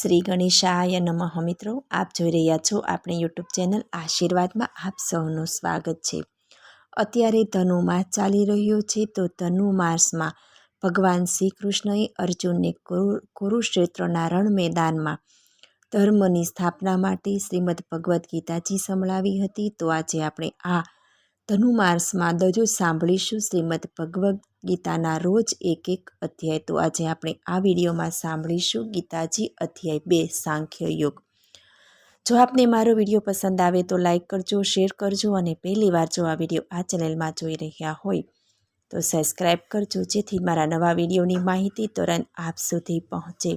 શ્રી ગણેશાય નમઃ. મિત્રો, આપ જોઈ રહ્યા છો આપણી યુટ્યુબ ચેનલ આશીર્વાદમાં આપ સૌનું સ્વાગત છે. અત્યારે ધનુ માસ ચાલી રહ્યો છે તો ધનુ માસમાં ભગવાન શ્રી કૃષ્ણએ અર્જુનને કુરુ કુરુક્ષેત્રના રણ મેદાનમાં ધર્મની સ્થાપના માટે શ્રીમદ ભગવદ્ ગીતાજી સંભળાવી હતી. તો આજે આપણે આ ધનુમાસમાં દરરોજ સાંભળીશું શ્રીમદ ભગવદ્ ગીતાના રોજ એક એક અધ્યાય. તો આજે આપણે આ વિડીયોમાં સાંભળીશું ગીતાજી અધ્યાય બે, સાંખ્ય યોગ. જો આપને મારો વીડિયો પસંદ આવે તો લાઇક કરજો, શેર કરજો અને પહેલી વાર જો આ વીડિયો આ ચેનલમાં જોઈ રહ્યા હોય તો સબસ્ક્રાઈબ કરજો, જેથી મારા નવા વિડીયોની માહિતી તુરંત આપ સુધી પહોંચે.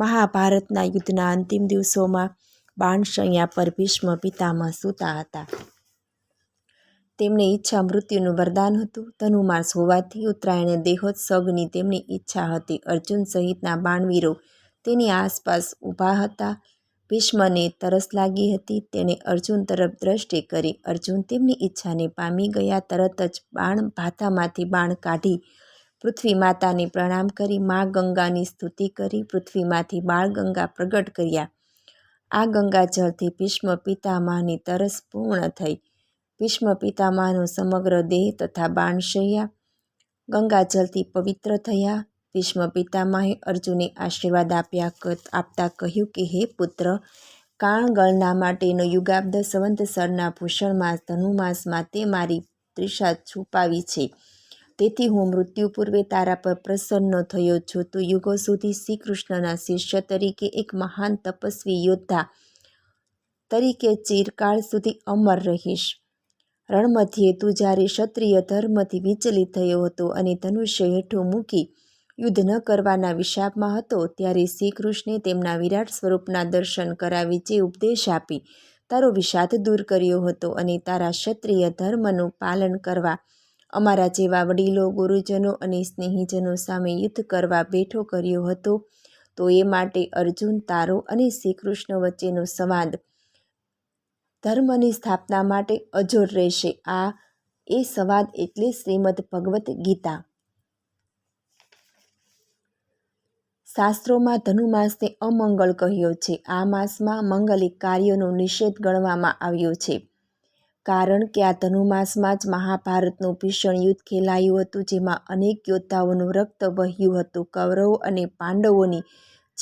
મહાભારતના યુદ્ધના અંતિમ દિવસોમાં બાણશૈયા પર ભીષ્મ પિતામહ સૂતા હતા. તેમની ઈચ્છા મૃત્યુનું વરદાન હતું. ધનુમાસ હોવાથી ઉત્તરાયણે દેહોત્સવની તેમની ઈચ્છા હતી. અર્જુન સહિતના બાણવીરો તેની આસપાસ ઊભા હતા. ભીષ્મને તરસ લાગી હતી. તેણે અર્જુન તરફ દ્રષ્ટિ કરી. અર્જુન તેમની ઈચ્છાને પામી ગયા. તરત જ બાણ ભાથામાંથી બાણ કાઢી પૃથ્વી માતાને પ્રણામ કરી. મા ગંગાની સ્તુતિ કરી. પૃથ્વીમાંથી બાળ ગંગા પ્રગટ કર્યા. આ ગંગાજળથી ભીષ્મ પિતામહની તરસ પૂર્ણ થઈ. ભીષ્મ પિતામહનો સમગ્ર દેહ તથા બાણશૈયા ગંગાજલથી પવિત્ર થયા. ભીષ્મ પિતામહે અર્જુને આશીર્વાદ આપ્યા આપતા કહ્યું કે, હે પુત્ર કાણગળના માટેનો યુગાબ્દ સંવંતસરના ભૂષણમાં ધનુમાસમાં તે મારી ત્રિષા છુપાવી છે. તેથી હું મૃત્યુ પૂર્વે તારા પર પ્રસન્ન થયો છું. તું યુગો સુધી શ્રી કૃષ્ણના શિષ્ય તરીકે એક મહાન તપસ્વી યોદ્ધા તરીકે ચિરકાળ સુધી અમર રહીશ. રણમધ્યે તુજારી ક્ષત્રિય ધર્મથી વિચલિત થયો હતો અને ધનુષ્ય હેઠું મૂકી યુદ્ધ ન કરવાના વિશાપમાં હતો, ત્યારે શ્રી કૃષ્ણે તેમના વિરાટ સ્વરૂપના દર્શન કરાવી જે ઉપદેશ આપી, તારો વિષાદ દૂર કર્યો હતો અને તારા ક્ષત્રિય ધર્મનું પાલન કરવા, અમારા જેવા વડીલો, ગુરુજનો અને સ્નેહીજનો સામે યુદ્ધ કરવા બેઠો કર્યો હતો, તો એ માટે અર્જુન તારો અને શ્રીકૃષ્ણ વચ્ચેનો સંવાદ ધર્મની સ્થાપના માટે અજોડ રહેશે. આ એ સંવાદ એટલે શ્રીમદ ભગવદ્ ગીતા. શાસ્ત્રોમાં ધનુમાસને અમંગળ કહ્યો છે. આ માસમાં મંગલિક કાર્યોનો નિષેધ ગણવામાં આવ્યો છે. કારણ કે આ ધનુમાસમાં જ મહાભારતનું ભીષણ યુદ્ધ ખેલાયું હતું, જેમાં અનેક યોદ્ધાઓનું રક્ત વહ્યું હતું. કૌરવો અને પાંડવોની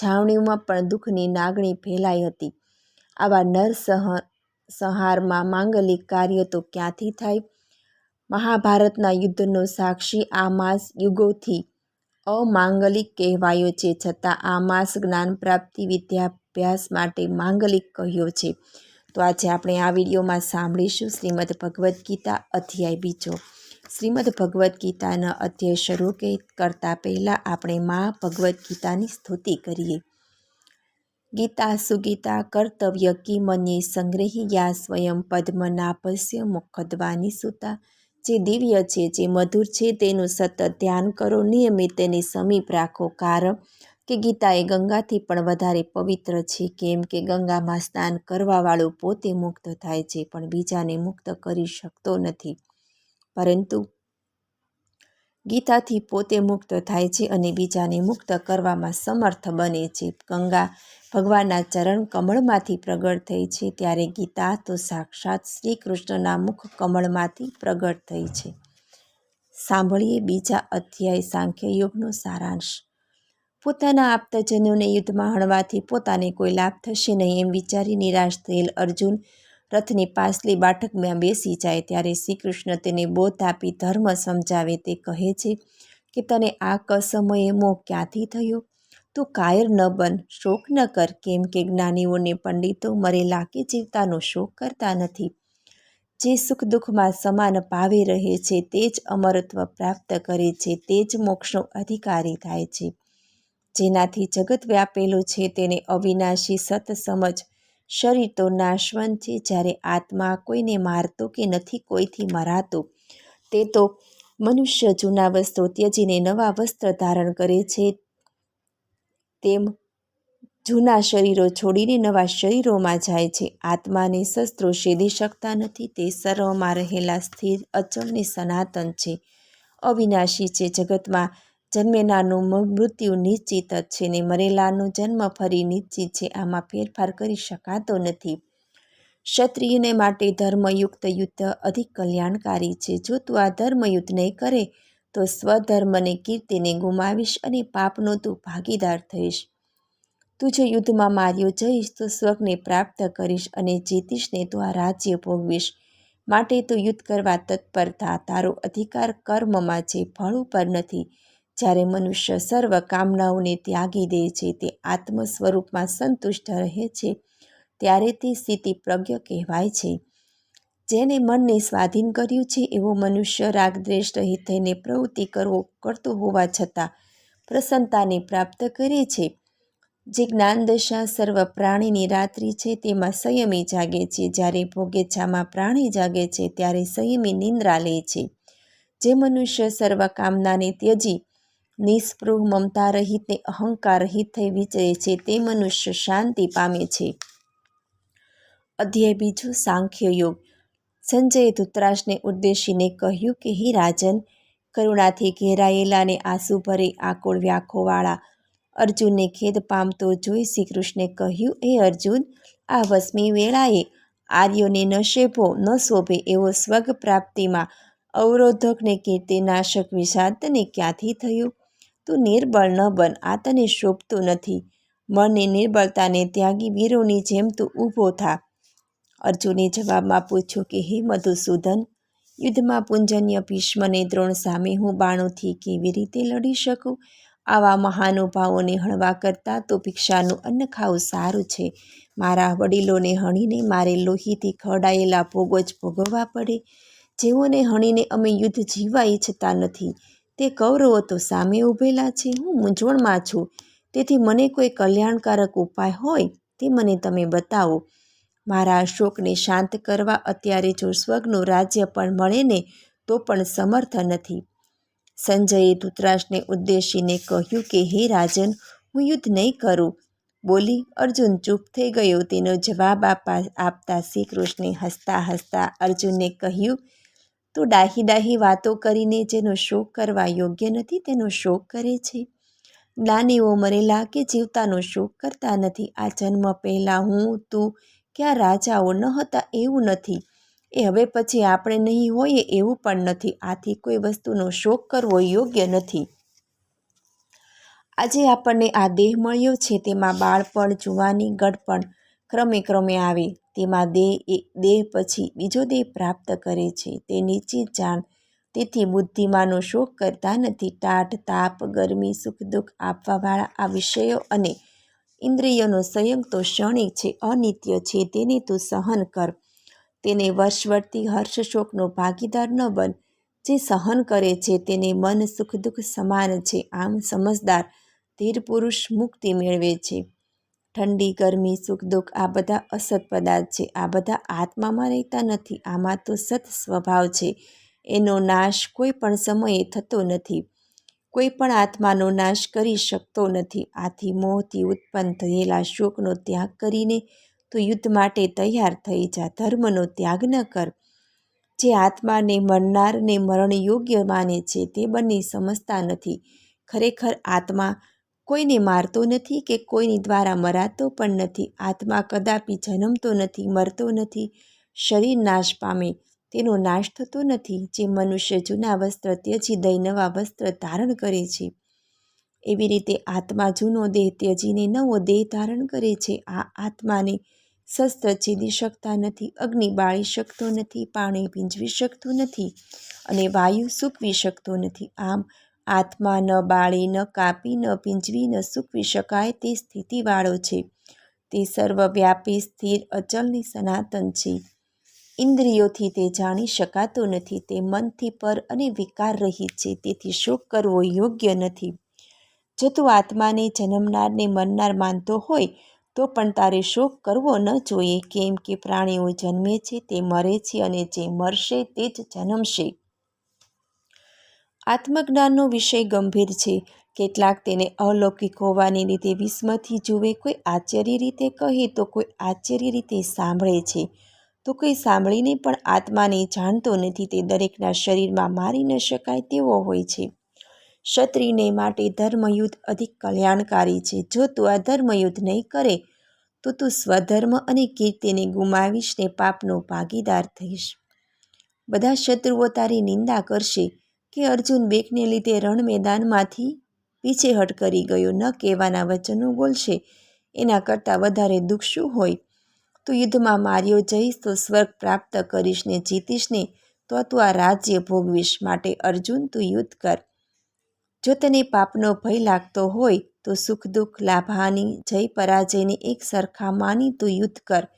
છાવણીઓમાં પણ દુઃખની નાગણી ફેલાઈ હતી. આવા નરસહ સંહારમાં માંગલિક કાર્ય તો ક્યાંથી થાય? મહાભારતના યુદ્ધનો સાક્ષી આ માસ યુગોથી અમાંગલિક કહેવાયો છે. છતાં આ માસ જ્ઞાન પ્રાપ્તિ વિદ્યાભ્યાસ માટે માંગલિક કહ્યો છે. તો આજે આપણે આ વિડીયોમાં સાંભળીશું શ્રીમદ ભગવદ્ ગીતા અધ્યાય બીજો. શ્રીમદ ભગવદ્ ગીતાના અધ્યાય શરૂ કરતાં પહેલાં આપણે મા ભગવદ્ ગીતાની સ્તુતિ કરીએ. ગીતા સુગીતા કર્તવ્ય કિમન્યે સંગ્રહી યા સ્વયં પદ્મનાભસ્ય મુખદ્વાની સુતા. જે દિવ્ય છે, જે મધુર છે, તેનું સતત ધ્યાન કરો. નિયમિત તેની સમીપ રાખો. કારણ કે ગીતા એ ગંગાથી પણ વધારે પવિત્ર છે. કેમ કે ગંગામાં સ્નાન કરવાવાળું પોતે મુક્ત થાય છે, પણ બીજાને મુક્ત કરી શકતો નથી. પરંતુ ગીતાથી પોતે મુક્ત થાય છે અને બીજાને મુક્ત કરવામાં સમર્થ બને છે. ગંગા ભગવાનના ચરણ કમળમાંથી પ્રગટ થઈ છે. ત્યારે ગીતા તો સાક્ષાત શ્રી કૃષ્ણના મુખ કમળમાંથી પ્રગટ થઈ છે. સાંભળીએ બીજા અધ્યાય સાંખ્ય યોગનો સારાંશ. પોતાના આપ્તજનોને યુદ્ધમાં હણવાથી પોતાને કોઈ લાભ થશે નહીં એમ વિચારી નિરાશ થયેલ અર્જુન રથની પાછલી બાઠકમાં બેસી જાય ત્યારે શ્રી કૃષ્ણ તેને બોધ આપી ધર્મ સમજાવે તે કહે છે કે તને આ કસમયે મોહ ક્યાંથી થયો? તું કાયર ન બન, શોક ન કર, કેમ કે જ્ઞાનીઓને પંડિતો મરેલા કે જીવતાનો શોક કરતા નથી. જે સુખ દુઃખમાં સમાન ભાવે રહે છે તે જ અમરત્વ પ્રાપ્ત કરે છે, તે જ મોક્ષનો અધિકારી થાય છે. જેનાથી જગત વ્યાપેલું છે તેને અવિનાશી સત સમજ શરીર તો નાશવંત છે. જ્યારે આત્મા કોઈને મારતો કે નથી, કોઈથી મરાતો, તે તો મનુષ્ય જૂના વસ્ત્રો ત્યજીને નવા વસ્ત્ર ધારણ કરે છે. તેમ જૂના શરીરો છોડીને નવા શરીરોમાં જાય છે. આત્માને શસ્ત્રો શેધી શકતા નથી. તે સર્વમાં રહેલા સ્થિર અચમને સનાતન છે. અવિનાશી છે. જગતમાં જન્મેનાનું મૃત્યુ નિશ્ચિત જ છે ને મરેલાનો જન્મ ફરી નિશ્ચિત છે, આમાં ફેરફાર કરી શકાતો નથી. ક્ષત્રિયને માટે ધર્મયુક્ત યુદ્ધ અધિક કલ્યાણકારી છે. જો તું આ ધર્મયુદ્ધ નહીં કરે, તો સ્વધર્મને કીર્તિને ગુમાવીશ અને પાપનો તું ભાગીદાર થઈશ. તું જો યુદ્ધમાં માર્યો જઈશ, તો સ્વર્ગને પ્રાપ્ત કરીશ અને જીતીશ ને તો આ રાજ્ય ભોગવીશ. માટે તું યુદ્ધ કરવા તત્પર થા. તારો અધિકાર કર્મમાં છે, ફળ ઉપર નથી. જ્યારે મનુષ્ય સર્વ કામનાઓને ત્યાગી દે છે, તે આત્મ સ્વરૂપમાં સંતુષ્ટ રહે છે, ત્યારે તે સ્થિતિ પ્રજ્ઞ કહેવાય છે. જેને મનને સ્વાધીન કર્યું છે, એવો મનુષ્ય રાગદ્વેષ રહિત થઈને પ્રવૃત્તિ કરવો, કરતો હોવા છતાં પ્રસન્નતાને પ્રાપ્ત કરે છે. જે જ્ઞાનદશા સર્વ પ્રાણીની રાત્રિ છે, તેમાં સંયમી જાગે છે. જ્યારે ભોગેચ્છામાં પ્રાણી જાગે છે, ત્યારે સંયમી નિંદ્રા લે છે. જે મનુષ્ય સર્વ કામનાને ત્યજી નિસ્પૃહ, મમતા રહિતને અહંકાર રહિત થઈ વિચરે છે. તે મનુષ્ય શાંતિ પામે છે. અધ્યાય બીજું, સાંખ્ય યોગ. સંજયે ધૂતરાજને ઉદ્દેશીને કહ્યું કે, હે રાજન, કરુણાથી ઘેરાયેલા ને આંસુ ભરે આકુળ વ્યાખોવાળા. અર્જુનને ખેદ પામતો જોઈ શ્રી કૃષ્ણે કહ્યું એ અર્જુન, આ વસમી વેળાએ આર્યોને ન શેભો, ન શોભે એવો સ્વગ પ્રાપ્તિમાં અવરોધક ને કીર્તિનાશક વિષાદ તને ક્યાંથી થયું? તું નિર્બળ ન બન, આ તને શોભતું નથી. મનની નિર્બળતાને ત્યાગી વીરોની જેમ તું ઊભો થા. અર્જુને જવાબમાં પૂછ્યું કે, હે મધુસૂદન, યુદ્ધમાં પૂંજન્ય ભીષ્મને દ્રોણ સામે હું બાણોથી કેવી રીતે લડી શકું? આવા મહાનુભાવોને હણવા કરતાં તો ભિક્ષાનું અન્ન ખાવું સારું છે. મારા વડીલોને હણીને મારે લોહીથી ખવડાયેલા ભોગો જ ભોગવવા પડે. જેઓને હણીને અમે યુદ્ધ જીવવા ઈચ્છતા નથી. તે કૌરવો તો સામે ઊભેલા છે, હું મૂંઝવણમાં છું. તેથી મને કોઈ કલ્યાણકારક ઉપાય હોય તે મને તમે બતાવો. મારા અશોકને શાંત કરવા અત્યારે જો સ્વર્ગનું રાજ્ય પણ મળે ને, તો પણ સમર્થ નથી. સંજયે ધૃતરાષ્ટ્રને ઉદ્દેશીને કહ્યું કે, હે રાજન, હું યુદ્ધ નહીં કરું. બોલી અર્જુન ચૂપ થઈ ગયો. તેનો જવાબ આપા આપતા શ્રી કૃષ્ણે હસતા હસતા અર્જુનને કહ્યું તું ડાહી ડાહી વાતો કરીને જેનો શોક કરવા યોગ્ય નથી, તેનો શોક કરે છે. જ્ઞાનીઓ મરેલા કે જીવતાનો શોક કરતા નથી. આ જન્મ પહેલાં હું, તું ક્યાં રાજાઓ ન હતા એવું નથી. એ હવે પછી આપણે નહીં હોઈએ એવું પણ નથી. આથી કોઈ વસ્તુનો શોક કરવો યોગ્ય નથી. આજે આપણને આ દેહ મળ્યો છે. તેમાં બાળપણ, જુવાની ગડપણ ક્રમે ક્રમે આવે. તેમાં દેહ એ, દેહ પછી બીજો દેહ પ્રાપ્ત કરે છે. તે નિશ્ચિત જાણ, તેથી બુદ્ધિમાનો શોક કરતા નથી. ટાટ, તાપ, ગરમી, સુખ, દુઃખ આપવાવાળા આ વિષયો અને ઇન્દ્રિયોનો સંયમ તો ક્ષણિક છે, અનિત્ય છે, તેને તું સહન કર. તેને વર્ષવર્તી હર્ષ શોકનો ભાગીદાર ન બન. જે સહન કરે છે તેને મન સુખ દુઃખ સમાન છે. આમ સમજદાર ધીર પુરુષ મુક્તિ મેળવે છે. ઠંડી, ગરમી, સુખ, દુઃખ, આ બધા અસત પદાર્થ છે. આ બધા આત્મામાં રહેતા નથી. આમાં તો સત સ્વભાવ છે. એનો નાશ કોઈ પણ સમયે થતો નથી. કોઈ પણ આત્માનો નાશ કરી શકતો નથી. આથી મોહથી ઉત્પન્ન થયેલા શોકનો ત્યાગ કરીને તો યુદ્ધ માટે તૈયાર થઈ જા. ધર્મનો ત્યાગ ન કર. જે આત્માને મરનારને મરણ યોગ્ય માને છે તે બંને સમજતા નથી. ખરેખર આત્મા કોઈને મારતો નથી કે કોઈની દ્વારા મરાતો પણ નથી. આત્મા કદાપી જન્મતો નથી, મરતો નથી, શરીર નાશ પામે તેનો નાશ થતો નથી, જે મનુષ્ય જૂના વસ્ત્ર ત્યજી દઈ નવા વસ્ત્ર ધારણ કરે છે. એવી રીતે આત્મા જૂનો દેહ ત્યજીને નવો દેહ ધારણ કરે છે. આ આત્માને શસ્ત્ર છેદી શકતા નથી, અગ્નિ બાળી શકતો નથી, પાણી ભીંજવી શકતું નથી અને વાયુ સૂકવી શકતો નથી. આમ આત્મા ન બાળી, ન કાપી, ન પીંજવી ન સૂકવી શકાય તે સ્થિતિવાળો છે. તે સર્વવ્યાપી, સ્થિર, અચલની સનાતન છે. ઇન્દ્રિયોથી તે જાણી શકાતો નથી. તે મનથી પર અને વિકાર રહિત છે. તેથી શોક કરવો યોગ્ય નથી. જો તું આત્માને જન્મનારને મરનાર માનતો હોય, તો પણ તારે શોક કરવો ન જોઈએ. કેમ કે પ્રાણીઓ જન્મે છે, તે મરે છે અને જે મરશે, તે જ જન્મશે. આત્મજ્ઞાનનો વિષય ગંભીર છે. કેટલાક તેને અલૌકિક હોવાની રીતે વિસ્મથી જુએ, કોઈ આશ્ચર્ય રીતે કહે તો કોઈ આશ્ચર્ય રીતે સાંભળે છે. તો કોઈ સાંભળીને પણ આત્માને જાણતો નથી તે દરેકના શરીરમાં મારી ન શકાય તેવો હોય છે. ક્ષત્રિયને માટે ધર્મયુદ્ધ અધિક કલ્યાણકારી છે. જો તું આ ધર્મયુદ્ધ નહીં કરે, તો તું સ્વધર્મ અને કીર્તિને ગુમાવીશ ને પાપનો ભાગીદાર થઈશ. બધા શત્રુઓ તારી નિંદા કરશે. કે અર્જુન બેકને લીધે રણ મેદાનમાંથી પીછેહટ કરી ગયો. ન કહેવાના વચનો બોલશે, એના કરતાં વધારે દુઃખ શું હોય. તું યુદ્ધમાં માર્યો જઈશ તો સ્વર્ગ પ્રાપ્ત કરીશ ને જીતીશ ને, તો તું આ રાજ્ય ભોગવીશ માટે. અર્જુન, તું યુદ્ધ કર. જો તને પાપનો ભય લાગતો હોય, તો સુખ દુઃખ, લાભાની જય, પરાજયને એક સરખા માની તું યુદ્ધ કર.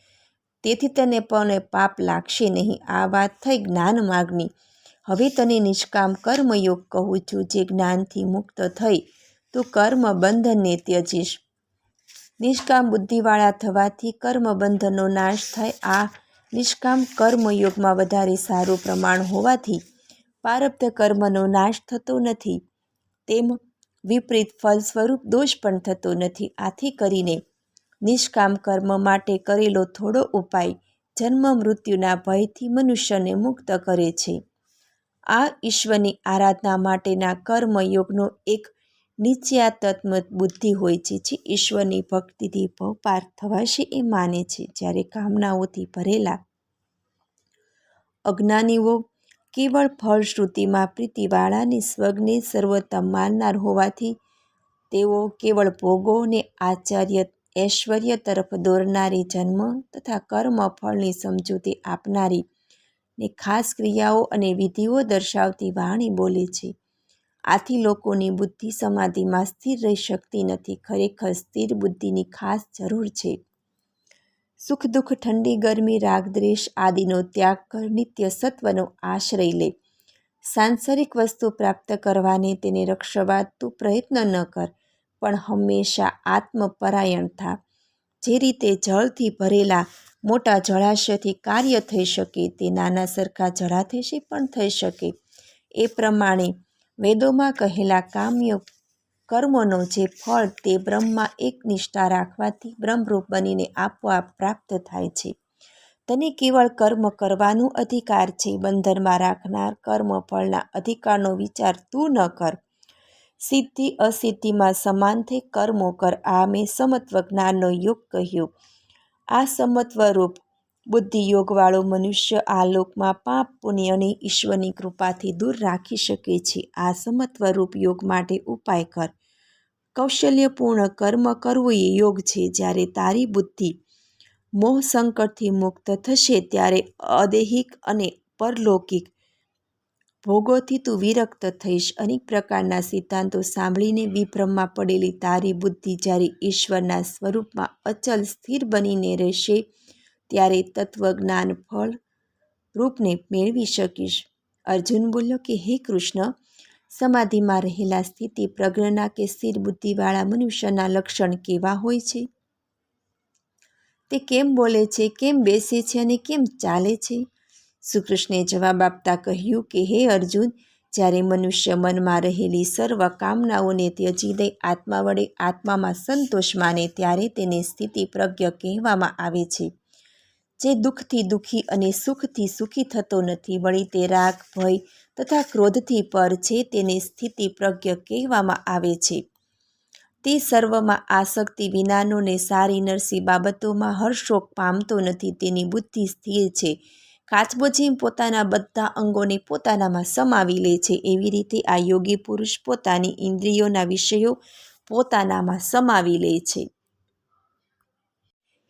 તેથી તને પણ પાપ લાગશે નહીં. આ વાત થઈ જ્ઞાન માર્ગની હવે તને નિષ્કામ કર્મયોગ કહું છું જે જ્ઞાનથી મુક્ત થઈ, તું કર્મ બંધનને ત્યજીશ. નિષ્કામ બુદ્ધિવાળા થવાથી કર્મ બંધનનો નાશ થાય. આ નિષ્કામ કર્મયોગમાં વધારે સારું પ્રમાણ હોવાથી પારબ્ધ કર્મનો નાશ થતો નથી. તેમ વિપરીત ફળ સ્વરૂપ દોષ પણ થતો નથી. આથી કરીને નિષ્કામ કર્મ માટે કરેલો થોડો ઉપાય જન્મ મૃત્યુના ભયથી મનુષ્યને મુક્ત કરે છે. આ ઈશ્વરની આરાધના માટેના કર્મયોગનો એક નિશ્ચયાત્મ બુદ્ધિ હોય છે, જે ઈશ્વરની ભક્તિથી ભવપાર થવાશે એ માને છે. જ્યારે કામનાઓથી ભરેલા અજ્ઞાનીઓ કેવળ ફળશ્રુતિમાં પ્રીતિવાળાને સ્વગ્ને સર્વોત્તમ માનનાર હોવાથી તેઓ કેવળ ભોગોને આચાર્ય ઐશ્વર્ય તરફ દોરનારી જન્મ તથા કર્મ ફળની સમજૂતી આપનારી ને ખાસ ક્રિયાઓ અને વિધિઓ દર્શાવતી વાણી બોલે છે. આથી લોકોની બુદ્ધિ સમાધિમાં સ્થિર રહી શકતી નથી, ખરેખર સ્થિર બુદ્ધિની ખાસ જરૂર છે. સુખ દુઃખ, ઠંડી, ગરમી રાગદ્વેષ આદિનો ત્યાગ કર, નિત્ય સત્વનો આશ્રય લે. સાંસારિક વસ્તુ પ્રાપ્ત કરવાને તેને રક્ષવા તું પ્રયત્ન ન કર, પણ હંમેશા આત્મપરાયણ થા. જે રીતે જળથી ભરેલા મોટા જળાશયથી કાર્ય થઈ શકે, તે નાના સરખા જળાશયથી પણ થઈ શકે. એ પ્રમાણે વેદોમાં કહેલા કામ્ય કર્મોનો જે ફળ તે બ્રહ્મમાં એક નિષ્ઠા રાખવાથી બ્રહ્મરૂપ બનીને આપોઆપ પ્રાપ્ત થાય છે. તને કેવળ કર્મ કરવાનો અધિકાર છે, બંધનમાં રાખનાર કર્મ ફળના અધિકારનો વિચાર તું ન કર. સિદ્ધિ અસિદ્ધિમાં સમાન થઈ કર્મો કર. આ મેં સમત્વ જ્ઞાનનો યોગ કહ્યો. આ સમત્વરૂપ બુદ્ધિયોગવાળો મનુષ્ય આ લોકમાં પાપ પુણ્યને ઈશ્વરની કૃપાથી દૂર રાખી શકે છે. આ સમત્વરૂપ યોગ માટે ઉપાય કર. કૌશલ્યપૂર્ણ કર્મ કરવું એ યોગ છે. જ્યારે તારી બુદ્ધિ મોહ સંકટથી મુક્ત થશે, ત્યારે અદૈહિક અને પરલૌકિક ભોગોથી તું વિરક્ત થઈશ. અનેક પ્રકારના સિદ્ધાંતો સાંભળીને વિભ્રમમાં પડેલી તારી બુદ્ધિ જ્યારે ઈશ્વરના સ્વરૂપમાં અચલ સ્થિર બનીને રહેશે, ત્યારે તત્વજ્ઞાન ફળ રૂપને મેળવી શકીશ. અર્જુન બોલ્યો કે, હે કૃષ્ણ, સમાધિમાં રહેલા સ્થિતિ પ્રજ્ઞના કે સ્થિર બુદ્ધિવાળા મનુષ્યના લક્ષણ કેવા હોય છે? તે કેમ બોલે છે, કેમ બેસે છે અને કેમ ચાલે છે? શ્રીકૃષ્ણે જવાબ આપતા કહ્યું કે, હે અર્જુન, જ્યારે મનુષ્ય મનમાં રહેલી સર્વ કામનાઓને ત્યજી દઈ આત્મા વડે આત્મામાં સંતોષ માને, ત્યારે તેને સ્થિતિ પ્રજ્ઞ કહેવામાં આવે છે. જે દુઃખથી દુઃખી અને સુખથી સુખી થતો નથી, વળી તે રાગ, ભય તથા ક્રોધથી પર છે તેને સ્થિતિ પ્રજ્ઞ કહેવામાં આવે છે. તે સર્વમાં આસક્તિ વિનાનો ને સારી નરસી બાબતોમાં હર્ષોક પામતો નથી, તેની બુદ્ધિ સ્થિર છે. કાચબો પોતાના બધા અંગોને પોતાનામાં સમાવી લે છે. એવી રીતે આ યોગી પુરુષ પોતાની ઇન્દ્રિયોના વિષયો પોતાનામાં સમાવી લે છે.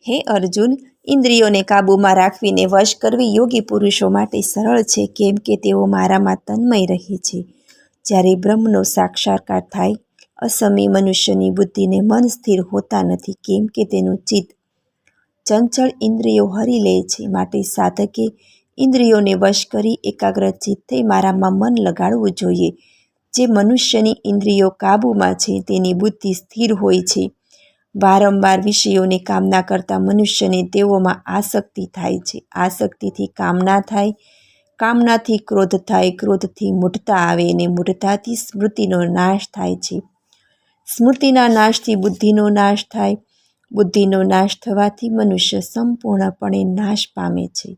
હે અર્જુન, ઇન્દ્રિયોને કાબૂમાં રાખવીને વશ કરવી યોગી પુરુષો માટે સરળ છે, કેમ કે તેઓ મારામાં તન્મય રહે છે. જ્યારે બ્રહ્મનો સાક્ષાત્કાર થાય, અસમી મનુષ્યની બુદ્ધિને મન સ્થિર હોતા નથી, કેમ કે તેનું ચિત્ત ચંચળ ઇન્દ્રિયો હરી લે છે. માટે સાધકે ઇન્દ્રિયોને વશ કરી એકાગ્રચિત થઈ મારામાં મન લગાડવું જોઈએ. જે મનુષ્યની ઇન્દ્રિયો કાબૂમાં છે તેની બુદ્ધિ સ્થિર હોય છે. વારંવાર વિષયોની કામના કરતા મનુષ્યને તેઓમાં આસક્તિ થાય છે. આસક્તિથી કામના થાય, કામનાથી ક્રોધ થાય, ક્રોધથી મૂઢતા આવે અને મૂઢતાથી સ્મૃતિનો નાશ થાય છે. સ્મૃતિના નાશથી બુદ્ધિનો નાશ થાય બુદ્ધિનો નાશ થવાથી મનુષ્ય સંપૂર્ણપણે નાશ પામે છે.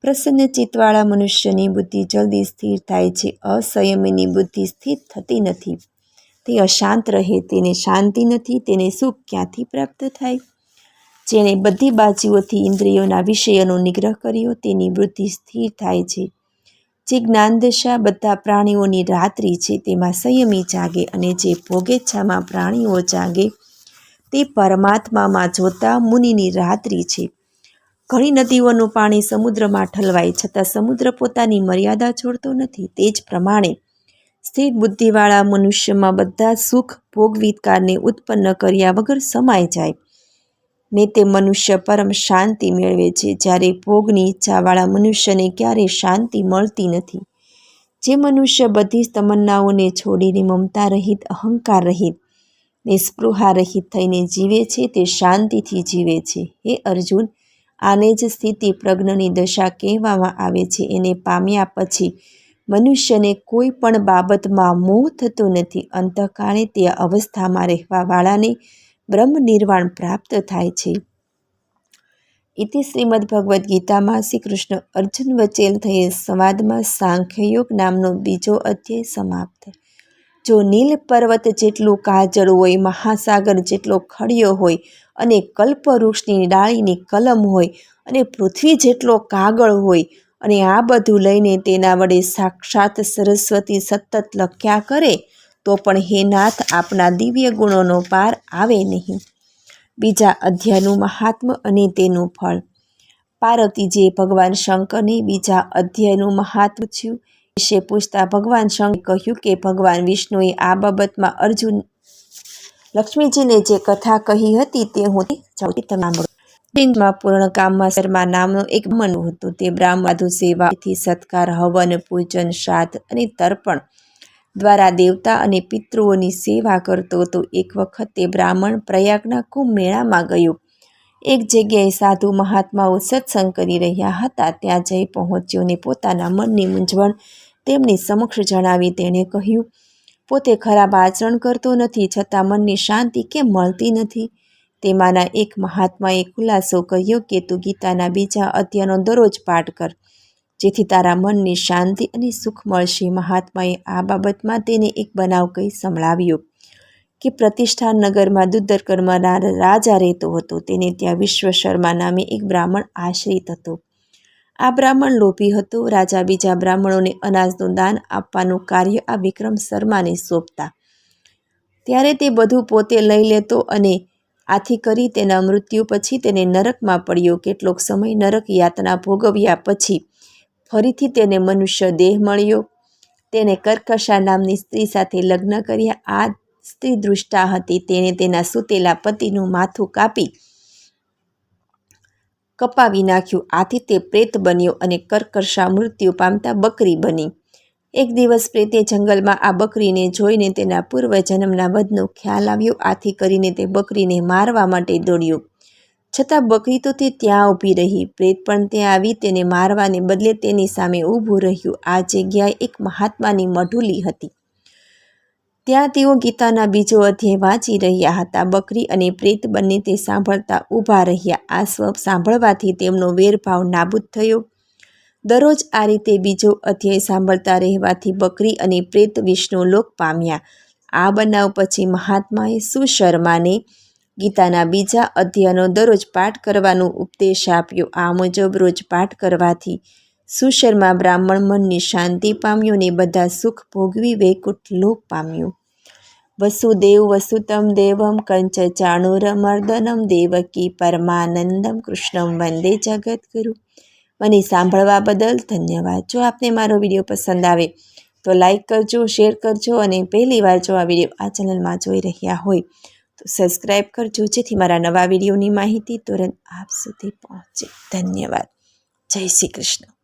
પ્રસન્ન ચિત્તવાળા મનુષ્યની બુદ્ધિ જલ્દી સ્થિર થાય છે. અસંયમીની બુદ્ધિ સ્થિર થતી નથી. તે અશાંત રહે, તેને શાંતિ નથી, તેને સુખ ક્યાંથી પ્રાપ્ત થાય? જેણે બધી બાજુઓથી ઇન્દ્રિયોના વિષયોનો નિગ્રહ કર્યો, તેની વૃદ્ધિ સ્થિર થાય છે. જે જ્ઞાનદશા બધા પ્રાણીઓની રાત્રિ છે, તેમાં સંયમી જાગે અને જે ભોગેચ્છામાં પ્રાણીઓ જાગે તે પરમાત્મામાં જોતા મુનિની રાત્રિ છે. ઘણી નદીઓનું પાણી સમુદ્રમાં ઠલવાય છતાં સમુદ્ર પોતાની મર્યાદા છોડતો નથી. તે જ પ્રમાણે સ્થિર બુદ્ધિવાળા મનુષ્યમાં બધા સુખ ભોગવિકારને ઉત્પન્ન કર્યા વગર સમાઈ જાય. ને તે મનુષ્ય પરમ શાંતિ મેળવે છે. જ્યારે ભોગની ઈચ્છાવાળા મનુષ્યને ક્યારેય શાંતિ મળતી નથી. જે મનુષ્ય બધી જ તમન્નાઓને છોડીને મમતા રહિત, અહંકાર રહિત નિસ્પૃહા રહિત થઈને જીવે છે, તે શાંતિથી જીવે છે. હે અર્જુન, આને જ સ્થિતિ પ્રજ્ઞની દશા કહેવામાં આવે છે. એને પામ્યા પછી મનુષ્યને કોઈ પણ બાબતમાં મોહ થતો નથી. અંતકાળે તે અવસ્થામાં રહેવાવાળાને બ્રહ્મ નિર્વાણ પ્રાપ્ત થાય છે. ઇતિ શ્રીમદ ભગવદ્ ગીતામાં શ્રી કૃષ્ણ અર્જુન વચેલ થયેલ સંવાદમાં સાંખ્યયોગ નામનો બીજો અધ્યાય સમાપ્ત જો નીલ પર્વત જેટલું કાજળ હોય, મહાસાગર જેટલો ખડિયો હોય અને કલ્પવૃક્ષની ડાળીની કલમ હોય અને પૃથ્વી જેટલો કાગળ હોય અને આ બધું લઈને તેના વડે સાક્ષાત સરસ્વતી સતત લખ્યા કરે, તો પણ હે નાથ આપના દિવ્ય ગુણોનો પાર આવે નહીં. બીજા અધ્યાયનું મહાત્મ અને તેનું ફળ. પાર્વતીજીએ ભગવાન શંકરને બીજા અધ્યાયનું મહાત્મ થયું. વિશે પૂછતા ભગવાન શંકરે કહ્યું કે, ભગવાન વિષ્ણુએ આ બાબતમાં અર્જુન લક્ષ્મીજીને જે કથા કહી હતી તે હું તમામ પૂર્ણ કામમાં શર્મા નામનો એક મન હતું. તે બ્રાહ્મણ સેવાથી સત્કાર, હવન, પૂજન, શ્રાદ્ધ અને તર્પણ દ્વારા દેવતા અને પિતૃઓની સેવા કરતો હતો. એક વખત તે બ્રાહ્મણ પ્રયાગના કુંભ મેળામાં ગયો. એક જગ્યાએ સાધુ મહાત્માઓ સત્સંગ કરી રહ્યા હતા. ત્યાં જઈ પહોંચ્યો ને પોતાના મનની મૂંઝવણ તેમની સમક્ષ જણાવી તેણે કહ્યું, પોતે ખરાબ આચરણ કરતો નથી, છતાં મનની શાંતિ કેમ મળતી નથી તેમાંના એક મહાત્માએ ખુલાસો કહ્યો કે તું ગીતાના બીજા અધ્યાયનો દરરોજ પાઠ કર, જેથી તારા મનની શાંતિ અને સુખ મળશે. મહાત્માએ આ બાબતમાં તેને એક બનાવ કહી સંભળાવ્યો કે પ્રતિષ્ઠાન નગરમાં દુદ્ધરકરમાં રાજા રહેતો હતો. તેને ત્યાં વિશ્વ શર્મા નામે એક બ્રાહ્મણ આશ્રિત હતો. આ બ્રાહ્મણ લોભી હતો. રાજા બીજા બ્રાહ્મણોને અનાજનું દાન આપવાનું કાર્ય આ વિક્રમ શર્માને સોંપતા. ત્યારે તે બધું પોતે લઈ લેતો અને આથી કરી તેના મૃત્યુ પછી તેને નરકમાં પડ્યો. કેટલોક સમય નરક યાતના ભોગવ્યા પછી ફરીથી તેને મનુષ્ય દેહ મળ્યો. તેને કર્કશા નામની સ્ત્રી સાથે લગ્ન કર્યા. આ સ્ત્રી દૃષ્ટા હતી. તેણે તેના સૂતેલા પતિનું માથું કાપી કપાવી નાખ્યું. આથી તે પ્રેત બન્યો અને કરકરશા મૃત્યુ પામતા બકરી બની. એક દિવસ પ્રેતે જંગલમાં આ બકરીને જોઈને તેના પૂર્વજન્મના વધનો ખ્યાલ આવ્યો. આથી કરીને તે બકરીને મારવા માટે દોડ્યો. છતાં બકરી તો તે ત્યાં ઊભી રહી. પ્રેત પણ ત્યાં આવી તેને મારવાને બદલે તેની સામે ઊભું રહ્યું. આ જગ્યાએ એક મહાત્માની મઢુલી હતી. ત્યાં તેઓ ગીતાના બીજો અધ્યાય વાંચી રહ્યા હતા. બકરી અને પ્રેત બંને તે સાંભળતા ઊભા રહ્યા. આ સ્વપ સાંભળવાથી તેમનો વેરભાવ નાબૂદ થયો. દરરોજ આ રીતે બીજો અધ્યાય સાંભળતા રહેવાથી બકરી અને પ્રેત વિષ્ણુ લોક પામ્યા. આ બનાવ પછી મહાત્માએ સુશર્માને ગીતાના બીજા અધ્યાયનો દરરોજ પાઠ કરવાનો ઉપદેશ આપ્યો. આ મુજબ રોજ પાઠ કરવાથી સુશર્મા બ્રાહ્મણ મનની શાંતિ પામ્યું ને બધા સુખ ભોગવી વૈકુંઠ લોક પામ્યું. વસુદેવ વસુતમ દેવમ કંચ ચાણુરમર્દનમ દેવકી પરમાનંદમ કૃષ્ણમ વંદે જગદગુરુ મને સાંભળવા બદલ ધન્યવાદ. જો આપને મારો વીડિયો પસંદ આવે, તો લાઈક કરજો, શેર કરજો અને પહેલી વાર જો આ વીડિયો આ ચેનલમાં જોઈ રહ્યા હોય, તો સબસ્ક્રાઈબ કરજો, જેથી મારા નવા વિડીયોની માહિતી તુરંત આપ સુધી પહોંચે. ધન્યવાદ. જય શ્રી કૃષ્ણ.